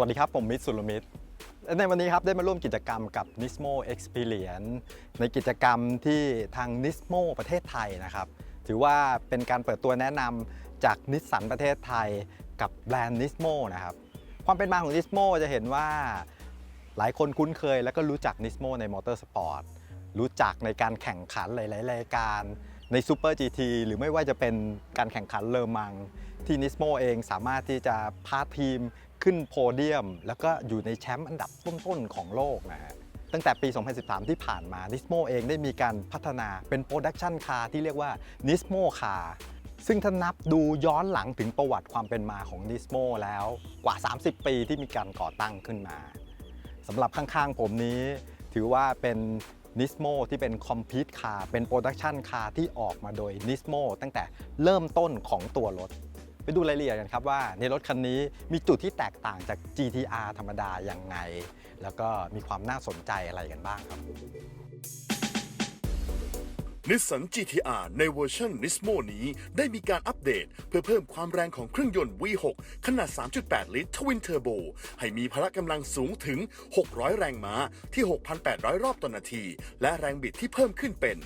วัสดีครับ ผมมิตรสุรมิตร ในวันนี้ครับได้มาร่วมกิจกรรมกับ Nismo Experience ในกิจกรรมที่ทาง Nismo ประเทศไทยนะครับ ถือว่าเป็นการเปิดตัวแนะนำจากนิสสันประเทศไทยกับแบรนด์ Nismo นะครับ ความเป็นมาของ Nismo จะเห็นว่าหลายคนคุ้นเคยแล้วก็รู้จัก Nismo ในมอเตอร์สปอร์ตรู้จักในการแข่งขันหลาย ๆ รายการใน Super GT หรือไม่ว่าจะเป็นการแข่งขันเลอมัง ที่นิสโมเองสามารถที่จะพาทีม ขึ้นโพเดียม แล้วก็อยู่ในแชมป์อันดับต้นๆของโลกนะฮะตั้งแต่ปี 2013 ที่ผ่านมานิสโมเองได้มีการพัฒนาเป็นโปรดักชันคาร์ที่เรียกว่านิสโมคาร์ซึ่งถ้านับดูย้อนหลังถึงประวัติความเป็นมาของนิสโมแล้วกว่า 30 ปีที่มีการก่อตั้งขึ้นมาสำหรับข้างๆผมนี้ถือว่าเป็น Nismo ที่เป็นคอมพิวต์คาร์เป็นโปรดักชันคาร์ที่ออกมาโดย Nismo ตั้งแต่เริ่มต้นของตัวรถ ดูรายละเอียดกันครับว่าในรถคันนี้มีจุดที่แตกต่างจาก GTR ธรรมดาอย่างไง แล้วก็มีความน่าสนใจอะไรกันบ้างครับ นิสสัน GTR ในเวอร์ชัน Nismo นี้ได้มีการอัปเดต เพื่อเพิ่มความแรงของเครื่องยนต์ V6 ขนาด 3.8 ลิตร Twin Turbo ให้มีพละกำลังสูงถึง 600 แรงม้าที่ 6,800 รอบต่อนาที และแรงบิดที่เพิ่มขึ้นเป็น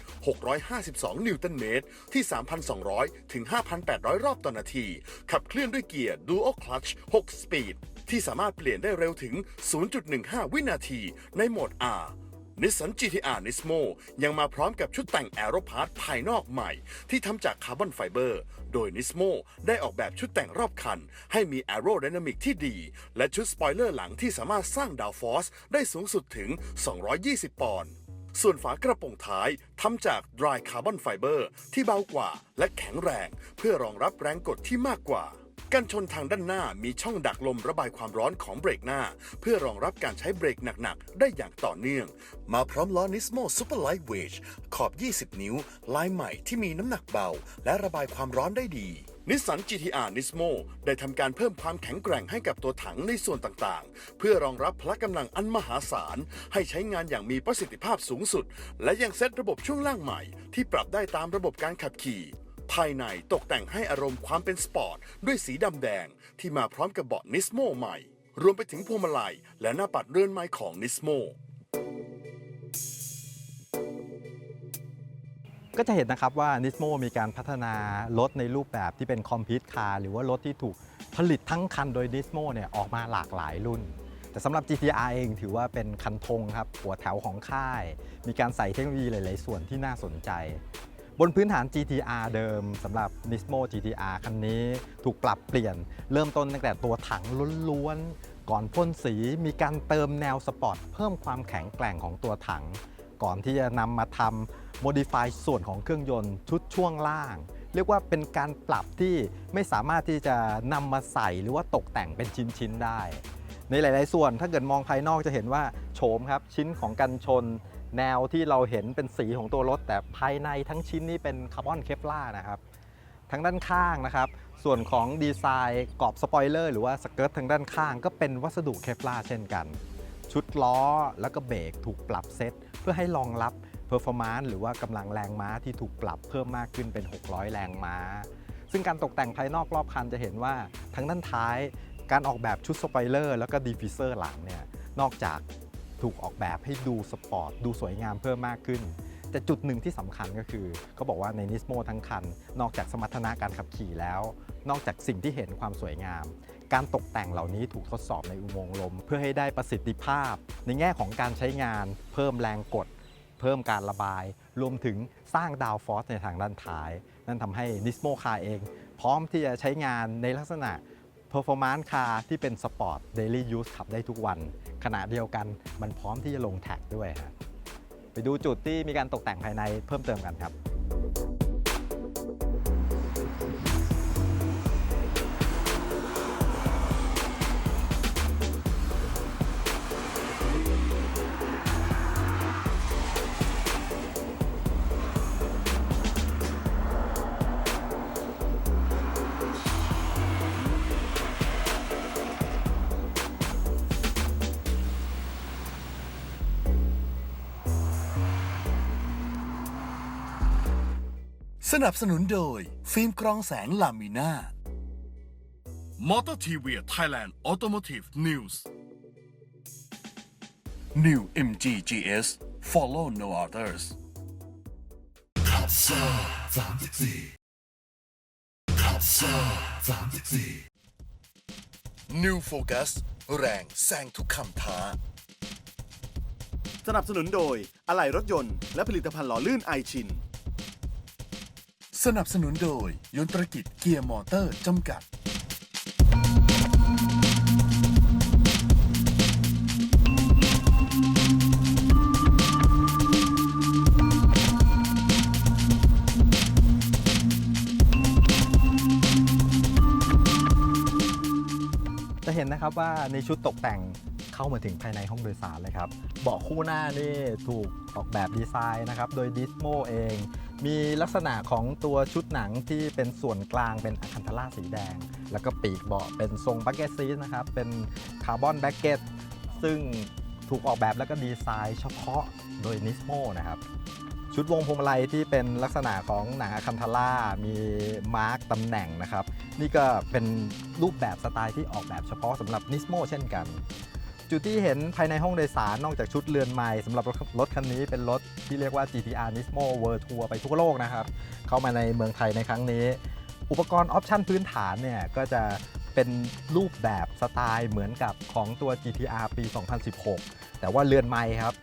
652 นิวตันเมตร ที่ 3,200 ถึง 5,800 รอบต่อนาที ขับเคลื่อนด้วยเกียร์ Dual Clutch 6 Speed ที่สามารถเปลี่ยนได้เร็วถึง 0.15 วินาทีในโหมด R นิสสัน GTR Nismo ยังมาพร้อมกับชุดแต่งแอโรพาร์ตภายนอกใหม่ ที่ทำจากคาร์บอนไฟเบอร์ โดย Nismo ได้ออกแบบชุดแต่งรอบคัน ให้มีแอโร d y นามิกที่ดี และชุดสปอยเลอร์หลังที่สามารถสร้างดาวฟอสได้สูงสุดถึง 220 ปอนด์ส่วนฝากระโปรงท้ายทำจาก Dry Carbon Fiber ที่เบากว่าและแข็งแรง เพื่อรองรับแรงกดที่มากกว่า กันชนทางด้านหน้ามีช่องดักลมระบายความร้อนของเบรกหน้า เพื่อรองรับการใช้เบรกหนัก ๆ ได้อย่างต่อเนื่อง มาพร้อมล้อ Nismo Super Lightweight ขอบ 20 นิ้ว ลายใหม่ที่มีน้ำหนักเบา และระบายความร้อนได้ดีนิสสัน GTR Nismo ได้ทำการเพิ่มความแข็งแกร่งให้กับตัวถังในส่วนต่างๆ เพื่อรองรับพละกำลังอันมหาศาล ให้ใช้งานอย่างมีประสิทธิภาพสูงสุด และยังเซตระบบช่วงล่างใหม่ ที่ปรับได้ตามระบบการขับขี่ ภายในตกแต่งให้อารมณ์ความเป็นสปอร์ต ด้วยสีดำแดง ที่มาพร้อมกับเบาะนิสโมใหม่ รวมไปถึงพวงมาลัย และหน้าปัดเรือนไม้ของนิสโมก็จะเห็นนะครับว่า Nismo มีการพัฒนารถในรูปแบบที่เป็นคอมพิวต์คาร์หรือว่ารถที่ถูกผลิตทั้งคันโดย Nismo เนี่ยออกมาหลากหลายรุ่น แต่สำหรับ GTR เองถือว่าเป็นคันธงครับหัวแถวของค่าย มีการใส่เทคโนโลยีหลาย ๆ ส่วนที่น่าสนใจ บนพื้นฐาน GTR เดิมสำหรับ Nismo GTR คันนี้ถูกปรับเปลี่ยน เริ่มต้นตั้งแต่ตัวถังล้วนๆ ก่อนพ่นสีมีการเติมแนวสปอร์ตเพิ่มความแข็งแกร่งของตัวถัง ก่อนที่จะนำมาทำ modify ส่วนของเครื่องยนต์ชุดช่วงล่าง เรียกว่าเป็นการปรับที่ไม่สามารถที่จะนำมาใส่หรือว่าตกแต่งเป็นชิ้นๆได้ ในหลาย ๆ ส่วนถ้าเกิดมองภายนอกจะเห็นว่าโฉมครับชิ้นของกันชน แนวที่เราเห็นเป็นสีของตัวรถ แต่ภายในทั้งชิ้นนี่เป็นคาร์บอนเคปลานะครับทางด้านข้างนะครับ ส่วนของดีไซน์กรอบสปอยเลอร์หรือว่าสเกิร์ตทางด้านข้างก็เป็นวัสดุเคปลาเช่นกัน ชุดล้อแล้วก็เบรกถูกปรับเซตเพื่อให้รองรับเพอร์ฟอร์มานซ์หรือว่ากำลังแรงม้าที่ถูกปรับเพิ่มมากขึ้นเป็น 600 แรงม้า ซึ่งการตกแต่งภายนอกรอบคันจะเห็นว่าทางด้านท้ายการออกแบบชุดสปอยเลอร์แล้วก็ดีฟิเซอร์หลังเนี่ยนอกจาก ถูกออกแบบให้ดูสปอร์ตดูสวยงามเพิ่มมากขึ้น แต่จุดหนึ่งที่สำคัญก็คือเขาบอกว่าในนิสโมทั้งคัน นอกจากสมรรถนะการขับขี่แล้ว นอกจากสิ่งที่เห็นความสวยงาม การตกแต่งเหล่านี้ถูกทดสอบในอุโมงค์ลม เพื่อให้ได้ประสิทธิภาพ ในแง่ของการใช้งาน เพิ่มแรงกด เพิ่มการระบาย รวมถึงสร้างดาวฟอสในทางด้านท้าย นั่นทำให้นิสโมคาเอง พร้อมที่จะใช้งานในลักษณะ Performance Car ที่เป็นสปอร์ต Daily Use ขับได้ทุกวัน ขณะเดียวกันมันพร้อมที่จะลงแท็กด้วยฮะไปดูจุดที่มีการตกแต่งภายในเพิ่มเติมกันครับ สนับสนุนโดย ฟิล์มกรองแสงลามิน่ามอเตอร์ทีเวียไทยแลนด์ออโตโมทีฟนิวส์ New MG GS Follow no others ขับซ่าสามสิบสี่ขับซ่าสามสิบสี่ New Focus แรงแซงทุกคำท้า สนับสนุนโดยอะไหล่รถยนต์และผลิตภัณฑ์หล่อลื่นไอชิน สนับสนุนโดย ยนตรกิจเกียร์มอเตอร์จำกัด จะเห็นนะครับว่าในชุดตกแต่งเข้ามาถึงภายในห้องโดยสารเลยครับ เบาะคู่หน้านี่ถูกออกแบบดีไซน์นะครับ โดยดิสโมเอง มีลักษณะของตัวชุดหนังที่เป็นส่วนกลางเป็นอะคันทาร่าสีแดง แล้วก็ปีกเบาะเป็นทรงบักเก็ตซีนะครับ เป็นคาร์บอนแบ็กเก็ตซึ่งถูกออกแบบแล้วก็ดีไซน์เฉพาะโดยนิสโมนะครับ ชุดวงพวงมาลัยที่เป็นลักษณะของหนังอะคันทาร่ามีมาร์กตำแหน่งนะครับ นี่ก็เป็นรูปแบบสไตล์ที่ออกแบบเฉพาะสำหรับนิสโมเช่นกัน จุดที่เห็นภายในห้องโดยสารนอกจากชุดเรือนไม้สำหรับรถคันนี้เป็นรถที่เรียกว่า GTR Nismo World Tour ไปทั่วโลกนะครับ เข้ามาในเมืองไทยในครั้งนี้ อุปกรณ์ออปชั่นพื้นฐานเนี่ยก็จะเป็นรูปแบบสไตล์เหมือนกับของตัว GTR ปี 2016 แต่ว่าเรือนไม้ครับ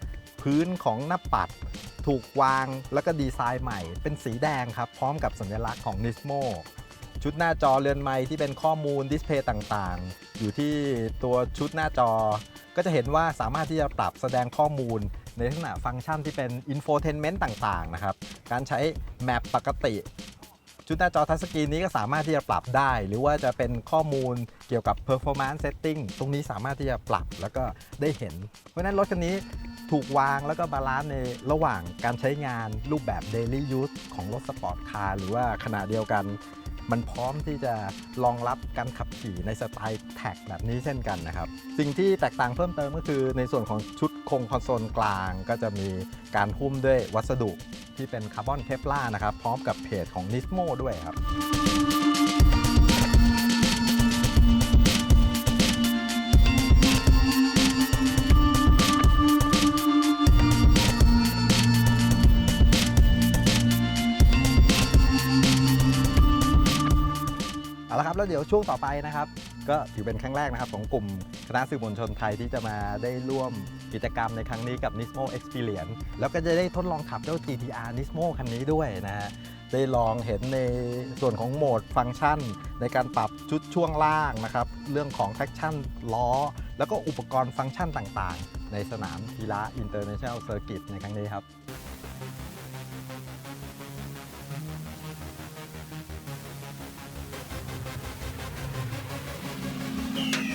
พื้นของหน้าปัดถูกวางแล้วก็ดีไซน์ใหม่ เป็นสีแดงครับ พร้อมกับสัญลักษณ์ของ Nismo ชุดหน้าจอเรือนไม้ที่เป็นข้อมูลดิสเพย์ต่างๆ อยู่ที่ตัวชุดหน้าจอ ก็จะเห็นว่าสามารถที่จะปรับแสดงข้อมูลในลักษณะฟังก์ชันที่เป็น infotainment ต่างๆนะครับ การใช้แมปปกติ ชุดหน้าจอทัชสกรีนนี้ก็สามารถที่จะปรับได้ หรือว่าจะเป็นข้อมูลเกี่ยวกับ performance setting ตรงนี้สามารถที่จะปรับแล้วก็ได้เห็น เพราะฉะนั้นรถคันนี้ถูกวางแล้วก็บาลานซ์ในระหว่างการใช้งานรูปแบบ daily use ของรถสปอร์ตคาร์หรือว่าขณะเดียวกัน มันพร้อมที่จะรองรับการขับขี่ในสไตล์แท็กแบบนี้เช่นกันนะครับ สิ่งที่แตกต่างเพิ่มเติมก็คือในส่วนของชุดโครงคอนโซลกลางก็จะมีการหุ้มด้วยวัสดุที่เป็นคาร์บอนเคปลานะครับ พร้อมกับเพจของ Nismo ด้วยครับ แล้วเดี๋ยวช่วงต่อไปนะครับ ก็ถือเป็นครั้งแรกนะครับ ของกลุ่มคณะสื่อมวลชนไทยที่จะมาได้ร่วมกิจกรรมในครั้งนี้กับ Nismo Experience แล้วก็จะได้ทดลองขับเจ้า GTR Nismo คันนี้ด้วยนะฮะได้ลองเห็นในส่วนของโหมดฟังก์ชัน ในการปรับชุดช่วงล่างนะครับ เรื่องของ traction ล้อ แล้วก็อุปกรณ์ฟังก์ชันต่างๆ ในสนามกีฬา International Circuit ในครั้งนี้ครับ เ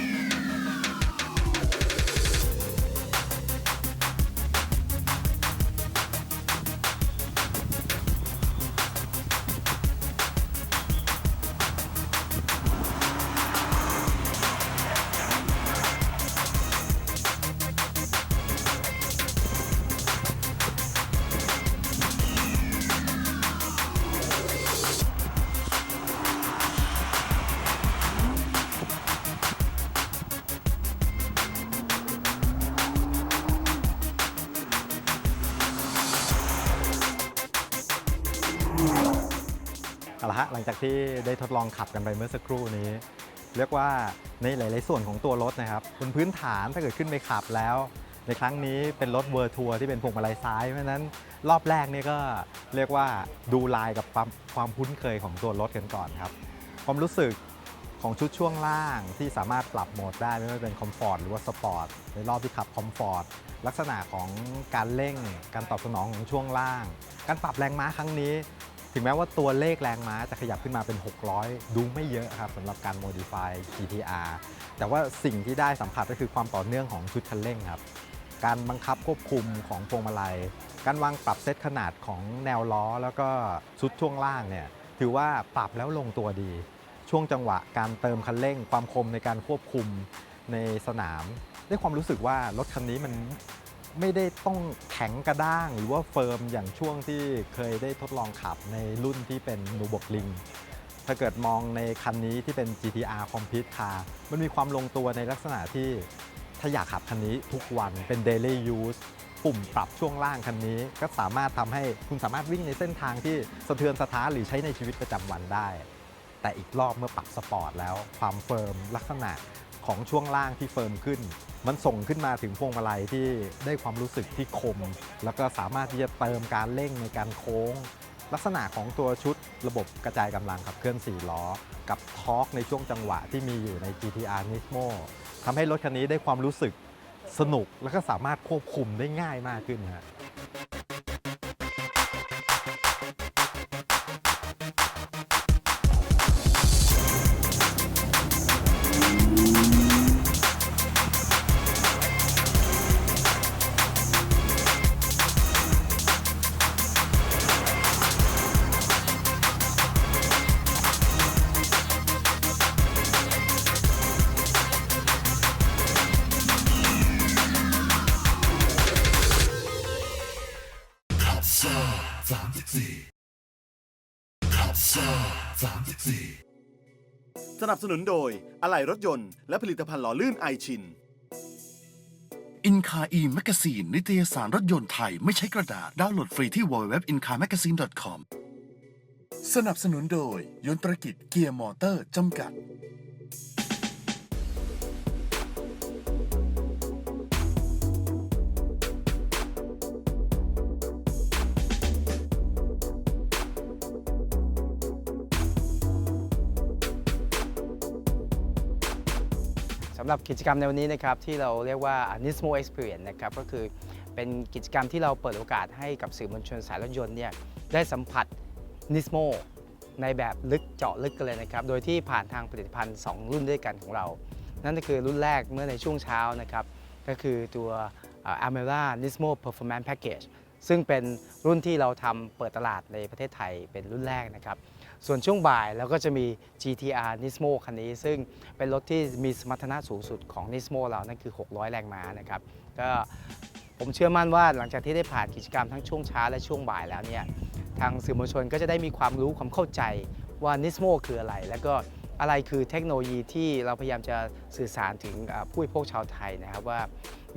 จากที่ได้ทดลองขับกันไปเมื่อสักครู่นี้ เรียกว่าในหลาย ๆ ส่วนของตัวรถนะครับบนพื้นฐานถ้าเกิดขึ้นไปขับแล้ว ในครั้งนี้เป็นรถเวอร์ทัวร์ที่เป็นพวงมาลัยซ้าย เพราะฉะนั้นรอบแรกนี่ก็เรียกว่าดูลายกับความความคุ้นเคยของตัวรถกันก่อนครับ ความรู้สึกของชุดช่วงล่างที่สามารถปรับโหมดได้ไม่ว่าจะเป็นคอมฟอร์ตหรือว่าสปอร์ตในรอบที่ขับคอมฟอร์ตลักษณะของการเร่ง การตอบสนองของช่วงล่าง การปรับแรงม้าครั้งนี้ ถึงแม้ว่าตัวเลขแรงม้าจะขยับขึ้นมาเป็น 600 ดูไม่เยอะครับสำหรับการ modify GTR แต่ว่าสิ่งที่ได้สัมผัสก็คือความต่อเนื่องของชุดคันเร่งครับ การบังคับควบคุมของพวงมาลัย การวางปรับเซตขนาดของแนวล้อ แล้วก็ชุดช่วงล่างเนี่ยถือว่าปรับแล้วลงตัวดี ช่วงจังหวะการเติมคันเร่ง ความคมในการควบคุมในสนามได้ความรู้สึกว่ารถคันนี้มัน ไม่ได้ต้องแข็งกระด้าง หรือว่าเฟิร์มอย่างช่วงที่เคยได้ทดลองขับในรุ่นที่เป็นนูบกลิงถ้าเกิดมองในคันนี้ที่เป็น GTR Complete Car มันมีความลงตัวในลักษณะที่ถ้าอยากขับคันนี้ทุกวันเป็น daily use ปุ่มปรับช่วงล่างคันนี้ ก็สามารถทำให้คุณสามารถวิ่งในเส้นทางที่สะเทือนสะท้านหรือใช้ในชีวิตประจำวันได้ แต่อีกรอบเมื่อปรับสปอร์ตแล้วความเฟิร์มลักษณะ ของช่วงล่างที่เฟิร์มขึ้น มันส่งขึ้นมาถึงพวงมาลัยที่ได้ความรู้สึกที่คม แล้วก็สามารถที่จะเติมการเร่งในการโค้ง ลักษณะของตัวชุดระบบกระจายกำลังขับเคลื่อน4ล้อ กับทอร์กในช่วงจังหวะที่มีอยู่ใน GTR Nismo ทำให้รถคันนี้ได้ความรู้สึกสนุก แล้วก็สามารถควบคุมได้ง่ายมากขึ้นฮะ นับสนุนโดยอะไหล่รถยนต์และผลิตภัณฑ์หล่อลื่นไอชิน อินคาอีแมกซีนนิตยสารรถยนต์ไทย ไม่ใช้กระดาษดาวน์โหลดฟรีที่ www.incamagazine.com สนับสนุนโดยยนตรกิจเกียร์มอเตอร์จำกัดำหรับกิจกรรมในวันนี้นะครับที่เราเรียกว่า Nismo Experience นะครับก็คือเป็นกิจกรรมที่เราเปิดโอกาสให้กับสื่อมวลชนสายรถยนต์เนี่ยได้สัมผัส Nismo ในแบบลึกเจาะลึกกันเลยนะครับ โดยที่ผ่านทางผลิตภัณฑ์ 2 รุ่นด้วยกันของเรา นั่นก็คือรุ่นแรกเมื่อในช่วงเช้านะครับ ก็คือตัว a m e r a Nismo Performance Package ซึ่งเป็นรุ่นที่เราทำเปิดตลาดในประเทศไทยเป็นรุ่นแรกนะครับ ส่วนช่วงบ่ายเราก็จะมี GTR Nismo คันนี้ ซึ่งเป็นรถที่มีสมรรถนะสูงสุดของ Nismo เรานั่นคือ 600 แรงม้านะครับก็ผมเชื่อมั่นว่าหลังจากที่ได้ผ่านกิจกรรมทั้งช่วงเช้าและช่วงบ่ายแล้วเนี่ยทางสื่อมวลชนก็จะได้มีความรู้ความเข้าใจว่า Nismo คืออะไร แล้วก็อะไรคือเทคโนโลยีที่เราพยายามจะสื่อสารถึงผู้บริโภคชาวไทยนะครับว่า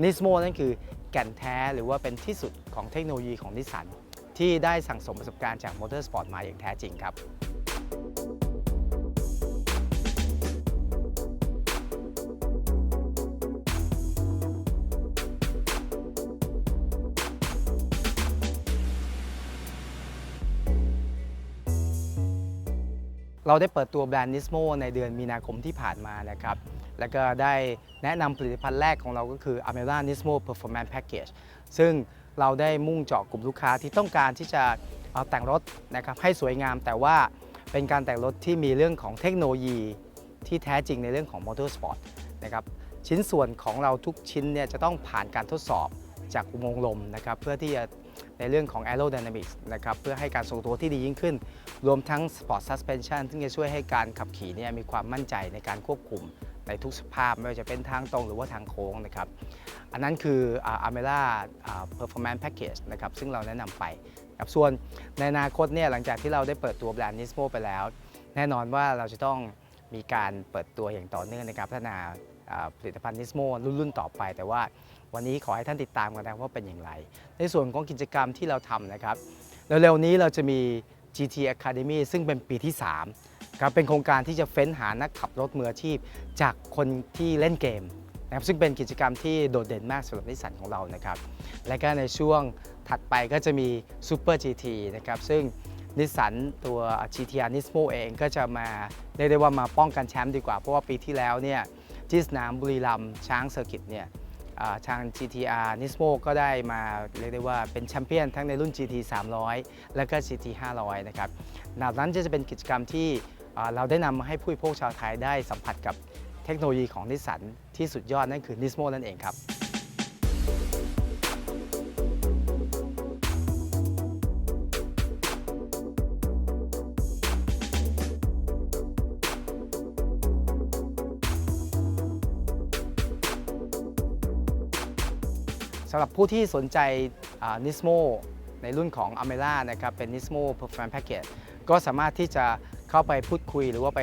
Nismo นั่นคือแก่นแท้หรือว่าเป็นที่สุดของเทคโนโลยีของนิสสันที่ได้สั่งสมประสบการณ์จากมอเตอร์สปอร์ตมาอย่างแท้จริงครับ เราได้เปิดตัวแบรนด์ Nismo ในเดือนมีนาคมที่ผ่านมานะครับ แล้วก็ได้แนะนำผลิตภัณฑ์แรกของเราก็คือ a m e r a Nismo Performance Package ซึ่งเราได้มุ่งเจาะกลุ่มลูกค้าที่ต้องการที่จะเอาแต่งรถนะครับให้สวยงามแต่ว่าเป็นการแต่งรถที่มีเรื่องของเทคโนโลยีที่แท้จริงในเรื่องของมอเตอร์สปอร์ตนะครับชิ้นส่วนของเราทุกชิ้นเนี่ยจะต้องผ่านการทดสอบจากอุโมงค์ลมนะครับเพื่อที่จะ ในเรื่องของ aerodynamics นะครับเพื่อให้การทรงตัวที่ดียิ่งขึ้น รวมทั้ง Sport Suspension ซึ่งจะช่วยให้การขับขี่เนี่ยมีความมั่นใจในการควบคุมในทุกสภาพไม่ว่าจะเป็นทางตรงหรือว่าทางโค้งนะครับ อันนั้นคืออ่า Amela อ่า Performance Package นะครับซึ่งเราแนะนำไปครับส่วนในอนาคตเนี่ยหลังจากที่เราได้เปิดตัวแบรนด์ Nismo ไปแล้ว แน่นอนว่าเราจะต้องมีการเปิดตัวอย่างต่อเนื่องในการพัฒนาอ่าผลิตภัณฑ์ Nismo รุ่นๆต่อไป แต่ว่า วันนี้ขอให้ท่านติดตามกันนะว่าเป็นอย่างไร ในส่วนของกิจกรรมที่เราทำนะครับเร็วๆนี้เราจะมี GT Academy ซึ่งเป็นปีที่ 3 ครับเป็นโครงการที่จะเฟ้นหานักขับรถมืออาชีพ จากคนที่เล่นเกมนะครับซึ่งเป็นกิจกรรมที่โดดเด่นมากสำหรับนิสสันของเรานะครับและก็ในช่วงถัดไปก็จะมี Super GT นะครับซึ่งนิสสันตัว GTR Nismo เองก็จะมาเรียกได้ว่ามาป้องกันแชมป์ดีกว่า เพราะว่าปีที่แล้วเนี่ยที่สนามบุรีรัมย์ช้างเซอร์กิตเนี่ย ทาง GTR Nismo ก็ได้มาเรียกได้ว่าเป็นแชมเปี้ยนทั้งในรุ่น GT 300 และก็ GT 500 นะครับหนานั้นจะเป็นกิจกรรมที่เราได้นำมาให้ผู้บริโภคชาวไทยได้สัมผัสกับเทคโนโลยีของนิสสันที่สุดยอดนั่นคือ Nismo นั่นเองครับำหรับผู้ที่สนใจนิสโมในรุ่นของ a m e r a นะครับเป็น Nismo Performance Package ก็สามารถที่จะเข้าไปพูดคุยหรือว่าไป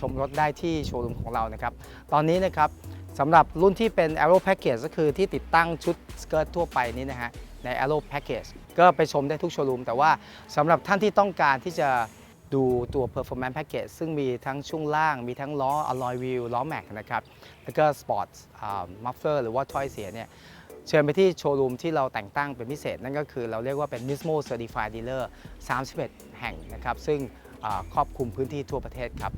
ชมรถได้ที่โชว์รูมของเรานะครับ ตอนนี้นะครับสำหรับรุ่นที่เป็น Aero Package ก็คือที่ติดตั้งชุดสเกิร์ตทั่วไปนี้นะฮะใน Aero Package ก็ไปชมได้ทุกโชว์รูม แต่ว่าสำหรับท่านที่ต้องการที่จะดูตัว Performance Package ซึ่งมีทั้งช่วงล่าง มีทั้งล้อ alloy wheel ล้อแม็กนะครับ แล้วก็ Sports Muffler หรือว่าถ้อยเสียเนี่ย เชิญไปที่โชว์รูมที่เราแต่งตั้งเป็นพิเศษ นั่นก็คือเราเรียกว่าเป็น Nismo Certified Dealer 31 แห่งนะครับ ซึ่งครอบคลุมพื้นที่ทั่วประเทศครับ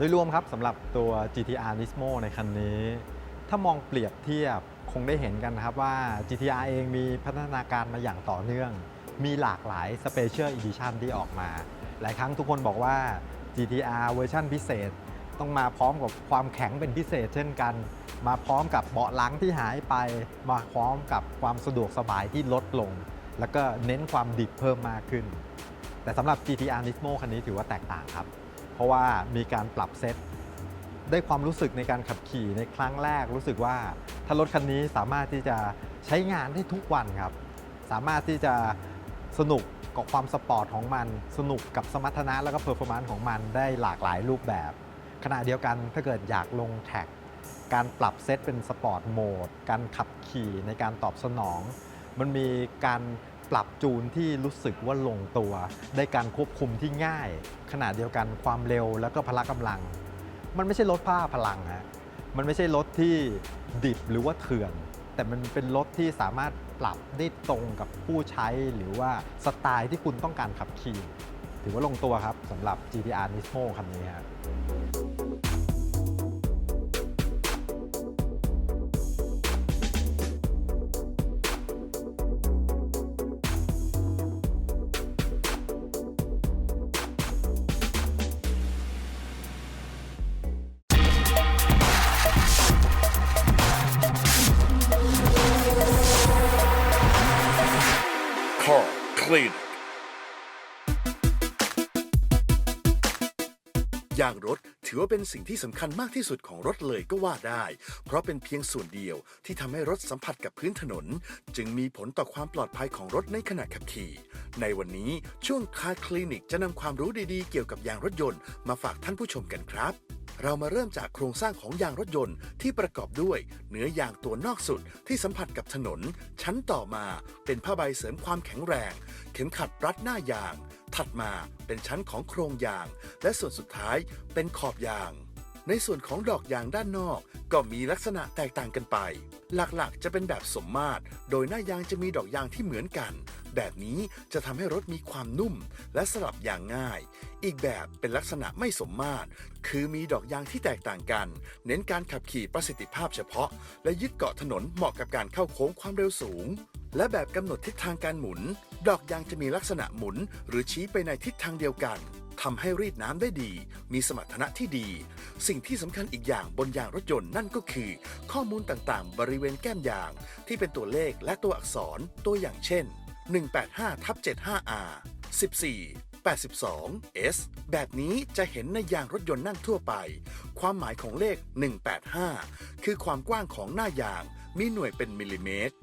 โดยรวมครับสำหรับตัว GTR Nismo ในคันนี้ ถ้ามองเปรียบเทียบคงได้เห็นกันนะครับว่า GTR เองมีพัฒนาการมาอย่างต่อเนื่อง มีหลากหลาย Special Edition ที่ออกมา หลายครั้งทุกคนบอกว่า GTR เวอร์ชันพิเศษ ต้องมาพร้อมกับความแข็งเป็นพิเศษ เช่นกัน มาพร้อมกับเบาะหลังที่หายไป มาพร้อมกับความสะดวกสบายที่ลดลง แล้วก็เน้นความดิบเพิ่มมากขึ้น แต่สำหรับ GTR Nismo คันนี้ถือว่าแตกต่างครับ เพราะว่ามีการปรับเซตได้ความรู้สึกในการขับขี่ในครั้งแรกรู้สึกว่าถ้ารถคันนี้สามารถที่จะใช้งานได้ทุกวันครับ สามารถที่จะสนุกกับความสปอร์ตของมัน สนุกกับสมรรถนะแล้วก็เพอร์ฟอร์แมนซ์ของมันได้หลากหลายรูปแบบ ขณะเดียวกันถ้าเกิดอยากลงแท็กการปรับเซตเป็นสปอร์ตโหมดการขับขี่ในการตอบสนอง มันมีการ ปรับจูนที่รู้สึกว่าลงตัว ได้การควบคุมที่ง่าย ขณะเดียวกันความเร็วแล้วก็พละกำลัง มันไม่ใช่รถผ้าพลังฮะมันไม่ใช่รถที่ดิบหรือว่าเถื่อน แต่มันเป็นรถที่สามารถปรับได้ตรงกับผู้ใช้หรือว่าสไตล์ที่คุณต้องการขับขี่ ถือว่าลงตัวครับสำหรับ GTR Nismo คันนี้ฮะ Car ว่าเป็นสิ่งที่สำคัญมากที่สุดของรถเลยก็ว่าได้ เพราะเป็นเพียงส่วนเดียวที่ทำให้รถสัมผัสกับพื้นถนน จึงมีผลต่อความปลอดภัยของรถในขณะขับขี่ ในวันนี้ช่วง Car Clinic จะนำความรู้ดีๆ เกี่ยวกับยางรถยนต์มาฝากท่านผู้ชมกันครับเรามาเริ่มจากโครงสร้างของยางรถยนต์ที่ประกอบด้วย เนื้อยางตัวนอกสุดที่สัมผัสกับถนน ชั้นต่อมาเป็นผ้าใบเสริมความแข็งแรง เข็มขัดรัดหน้ายาง ถัดมาเป็นชั้นของโครงยาง และส่วนสุดท้ายเป็นขอบยาง ในส่วนของดอกยางด้านนอก ก็มีลักษณะแตกต่างกันไป หลักๆ จะเป็นแบบสมมาตร โดยหน้ายางจะมีดอกยางที่เหมือนกัน แบบนี้จะทำให้รถมีความนุ่ม และสลับยางง่าย อีกแบบเป็นลักษณะไม่สมมาตร คือมีดอกยางที่แตกต่างกัน เน้นการขับขี่ประสิทธิภาพเฉพาะ และยึดเกาะถนนเหมาะกับการเข้าโค้งความเร็วสูง และแบบกำหนดทิศทางการหมุน ดอกยางจะมีลักษณะหมุน หรือชี้ไปในทิศทางเดียวกันทำให้รีดน้ำได้ดี มีสมรรถนะที่ดี สิ่งที่สำคัญอีกอย่างบนยางรถยนต์นั่นก็คือ ข้อมูลต่างๆ บริเวณแก้มยาง ที่เป็นตัวเลขและตัวอักษรตัวอย่างเช่น 185ทับ 75R 14 82 S แบบนี้จะเห็นในยางรถยนต์นั่งทั่วไป ความหมายของเลข 185 คือความกว้างของหน้ายางมีหน่วยเป็นมิลลิเมตร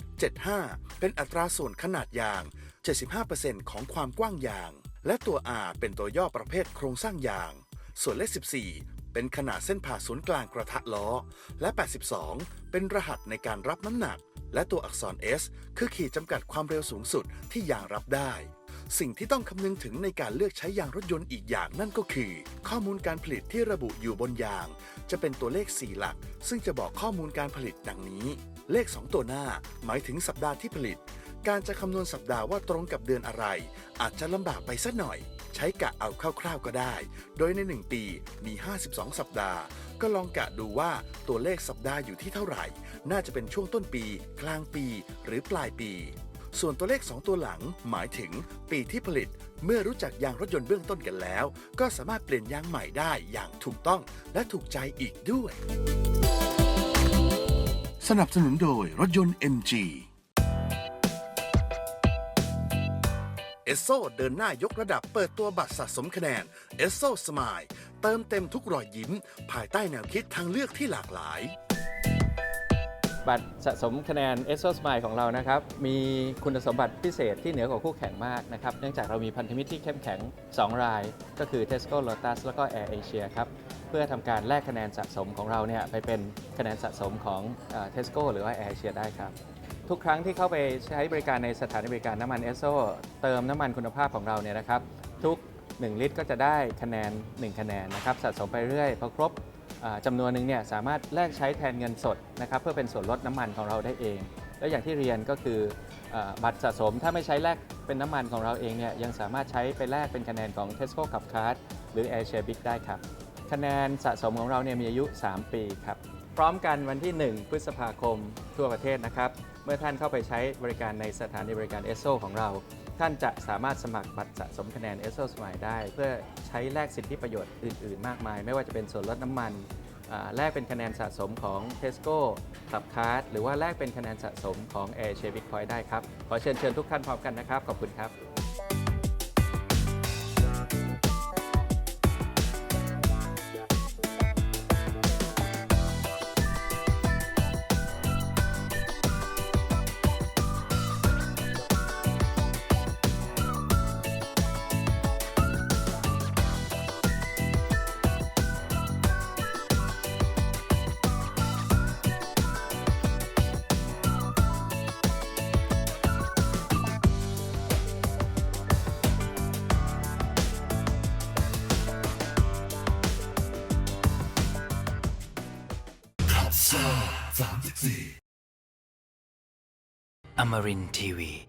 75 เป็นอัตราส่วนขนาดยาง 75%ของความกว้างยาง และตัว R เป็นตัวย่อประเภทโครงสร้างยาง ส่วนเลข 14 เป็นขนาดเส้นผ่าศูนย์กลางกระทะล้อ และ 82 เป็นรหัสในการรับน้ำหนัก และตัวอักษร S คือขีดจำกัดความเร็วสูงสุดที่ยางรับได้ สิ่งที่ต้องคำนึงถึงในการเลือกใช้ยางรถยนต์อีกอย่างนั่นก็คือ ข้อมูลการผลิตที่ระบุอยู่บนยาง จะเป็นตัวเลข 4 หลัก ซึ่งจะบอกข้อมูลการผลิตดังนี้ เลข 2 ตัวหน้า หมายถึงสัปดาห์ที่ผลิต การจะคำนวณสัปดาห์ว่าตรงกับเดือนอะไร อาจจะลำบากไปสักหน่อย ใช้กะเอาคร่าวๆก็ได้ โดยใน 1 ปีมี 52 สัปดาห์ ก็ลองกะดูว่าตัวเลขสัปดาห์อยู่ที่เท่าไหร่ น่าจะเป็นช่วงต้นปี กลางปี หรือปลายปี ส่วนตัวเลข 2 ตัวหลัง หมายถึงปีที่ผลิต เมื่อรู้จักยางรถยนต์เบื้องต้นกันแล้ว ก็สามารถเปลี่ยนยางใหม่ได้อย่างถูกต้องและถูกใจอีกด้วย สนับสนุนโดยรถยนต์ MG เอสโซเดินหน้ายกระดับเปิดตัวบัตรสะสมคะแนนเอสโซสมายเติมเต็มทุกรอยยิ้ม ภายใต้แนวคิดทางเลือกที่หลากหลาย บัตรสะสมคะแนน e s o Smile ของเรานะครับ มีคุณสมบัติพิเศษที่เหนือกว่าคู่แข่งมากนะครับ เนื่องจากเรามีพันธมิตรที่เข้มแข็ง 2 ราย ก็คือ Tesco Lotus แล้วก็ Air Asia ครับ เพื่อทำการแลกคะแนนสะสมของเราเนี่ยไปเป็นคะแนนสะสมของเอ่อ Tesco หรือว่า Air Asia ได้ครับ ทุกครั้งที่เข้าไปใช้บริการในสถานบริการน้ำมันเอสโซเติมน้ำมันคุณภาพของเราเนี่ยนะครับ ทุก 1 ลิตรก็จะได้คะแนน 1 คะแนนนะครับสะสมไปเรื่อยพอครบ จำนวนหนึ่งเนี่ยสามารถแลกใช้แทนเงินสดนะครับเพื่อเป็นส่วนลดน้ำมันของเราได้เอง และอย่างที่เรียนก็คืออบัตรสะสมถ้าไม่ใช้แลกเป็นน้ำมันของเราเองเนี่ยยังสามารถใช้ไปแลกเป็นคะแนนของ Tesco Club Card หรือ Air Share Big ได้ครับ คะแนนสะสมของเราเนี่ยมีอายุ 3 ปีครับพร้อมกันวันที่ 1 พฤษภาคมทั่วประเทศนะครับ เมื่อท่านเข้าไปใช้บริการในสถานีบริการเอสโซของเรา ท่านจะสามารถสมัครบัตรสะสมคะแนนเอสโซสมัยได้ เพื่อใช้แลกสิทธิประโยชน์อื่น ๆ มากมาย ไม่ว่าจะเป็นส่วนลดน้ำมันแลกเป็นคะแนนสะสมของ Tesco ขับคาร์ดหรือว่าแลกเป็นคะแนนสะสมของ Air s h a r e Big Point ได้ครับ ขอเชิญเชิญทุกท่านพร้อมกันนะครับ ขอบคุณครับ Amarin Tiwi.